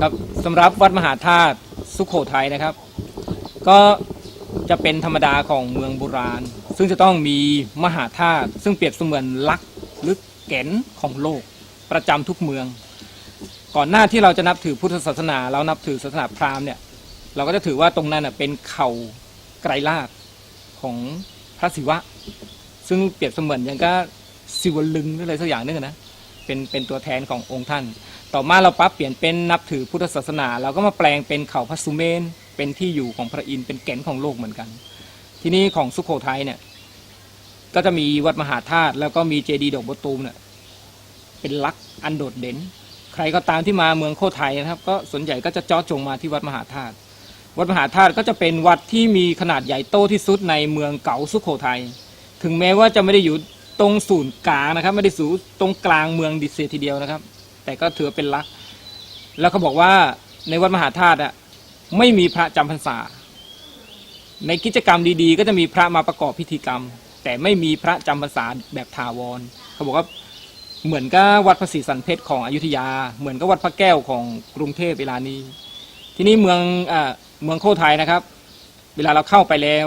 ครับสำหรับวัดมหาธาตุสุโขทัยนะครับ ก็จะเป็นธรรมดาของเมืองโบราณ ซึ่งจะต้องมีมหาธาตุซึ่งเปรียบเสมือนลักษณ์หรือแก่นของโลกประจำทุกเมือง ก่อนหน้าที่เราจะนับถือพุทธศาสนา เรานับถือศาสนาพราหมณ์เนี่ยเราก็จะถือว่าตรงนั้นเป็นเข่าไกรลาดของพระศิวะ ซึ่งเปรียบเสมือนอย่างก็ศิวลึงหรืออะไรสักอย่างนึงนะ เป็นเป็นตัวแทนขององค์ท่าน ต่อมาเราปั๊บเปลี่ยนเป็นนับถือพุทธศาสนา เราก็มาแปลงเป็นเขาพระสุเมน เป็นที่อยู่ของพระอินทร์เป็นแก่นของโลกเหมือนกัน ที่นี่ของสุโขทัยเนี่ยก็จะมีวัดมหาธาตุแล้วก็มีเจดีย์ดอกบัวตูมเนี่ยเป็นลักษณ์อันโดดเด่น ใครก็ตามที่มาเมืองโคไทยนะครับ ก็ส่วนใหญ่ก็จะเจาะจงมาที่วัดมหาธาตุวัดมหาธาตุก็จะเป็นวัดที่มีขนาดใหญ่โตที่สุดในเมืองเก่าสุโขทัยถึงแม้ว่าจะไม่ได้อยู่ ตรงศูนย์กลางนะครับ ไม่ได้สูตรงกลางเมืองดิเซทีเดียวนะครับ แต่ก็ถือเป็นลัก แล้วเขาบอกว่าในวัดมหาธาตุอะไม่มีพระจำพรรษา ในกิจกรรมดีๆ ก็จะมีพระมาประกอบพิธีกรรม แต่ไม่มีพระจำพรรษาแบบถาวร เขาบอกว่าเหมือนกับวัดพระศรีสันเพชรของอยุธยา เหมือนกับวัดพระแก้วของกรุงเทพเวลานี้ ทีนี้เมืองอ่าเมืองโคไทยนะครับ เวลาเราเข้าไปแล้ว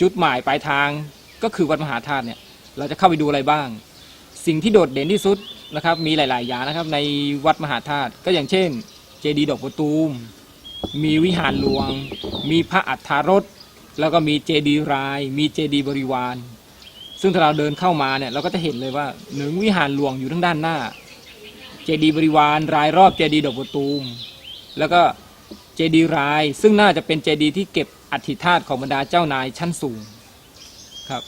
จุดหมายปลายทางก็คือวัดมหาธาตุเนี่ย เราจะเข้าไปดูอะไรบ้าง สิ่งที่โดดเด่นที่สุดนะครับ มีหลาย ๆ อย่างนะครับ ในวัดมหาธาตุก็อย่างเช่น เจดีย์ดอกประตูม มีวิหารหลวง มีพระอัฏฐารถแล้วก็มีเจดีย์ราย มีเจดีย์บริวาร ซึ่งถ้าเราเดินเข้ามาเนี่ยเราก็จะเห็นเลยว่าหนึ่งวิหารหลวงอยู่ทั้งด้านหน้า เจดีย์บริวารรายรอบเจดีย์ดอกประตูม แล้วก็เจดีย์ราย ซึ่งน่าจะเป็นเจดีย์ที่เก็บอัฐิธาตุของบรรดาเจ้านายชั้นสูงครับ